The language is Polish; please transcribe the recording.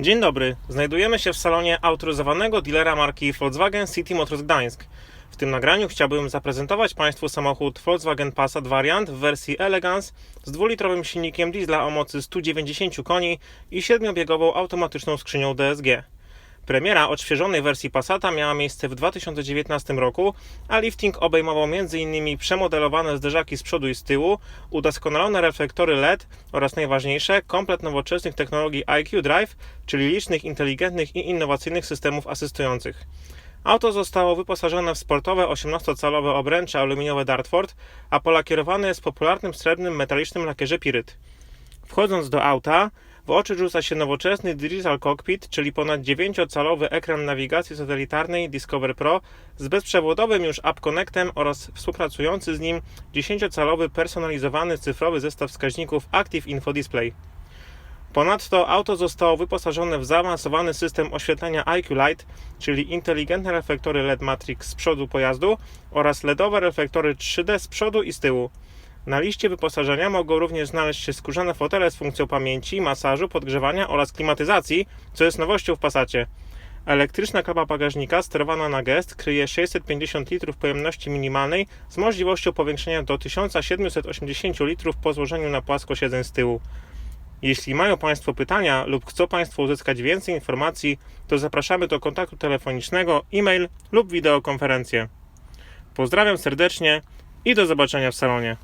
Dzień dobry. Znajdujemy się w salonie autoryzowanego dealera marki Volkswagen City Motors Gdańsk. W tym nagraniu chciałbym zaprezentować Państwu samochód Volkswagen Passat Variant w wersji Elegance z dwulitrowym silnikiem diesla o mocy 190 koni i siedmiobiegową automatyczną skrzynią DSG. Premiera odświeżonej wersji Passata miała miejsce w 2019 roku, a lifting obejmował m.in. przemodelowane zderzaki z przodu i z tyłu, udoskonalone reflektory LED oraz najważniejsze, komplet nowoczesnych technologii IQ Drive, czyli licznych inteligentnych i innowacyjnych systemów asystujących. Auto zostało wyposażone w sportowe 18-calowe obręcze aluminiowe Dartford, a polakierowane jest popularnym srebrnym metalicznym lakierze Piryt. Wchodząc do auta, w oczy rzuca się nowoczesny Digital Cockpit, czyli ponad 9-calowy ekran nawigacji satelitarnej Discover Pro z bezprzewodowym już App Connectem oraz współpracujący z nim 10-calowy personalizowany cyfrowy zestaw wskaźników Active Info Display. Ponadto auto zostało wyposażone w zaawansowany system oświetlenia IQ Light, czyli inteligentne reflektory LED Matrix z przodu pojazdu oraz LEDowe reflektory 3D z przodu i z tyłu. Na liście wyposażenia mogą również znaleźć się skórzane fotele z funkcją pamięci, masażu, podgrzewania oraz klimatyzacji, co jest nowością w Passacie. Elektryczna klapa bagażnika sterowana na gest kryje 650 litrów pojemności minimalnej z możliwością powiększenia do 1780 litrów po złożeniu na płasko siedzeń z tyłu. Jeśli mają Państwo pytania lub chcą Państwo uzyskać więcej informacji, to zapraszamy do kontaktu telefonicznego, e-mail lub wideokonferencję. Pozdrawiam serdecznie i do zobaczenia w salonie.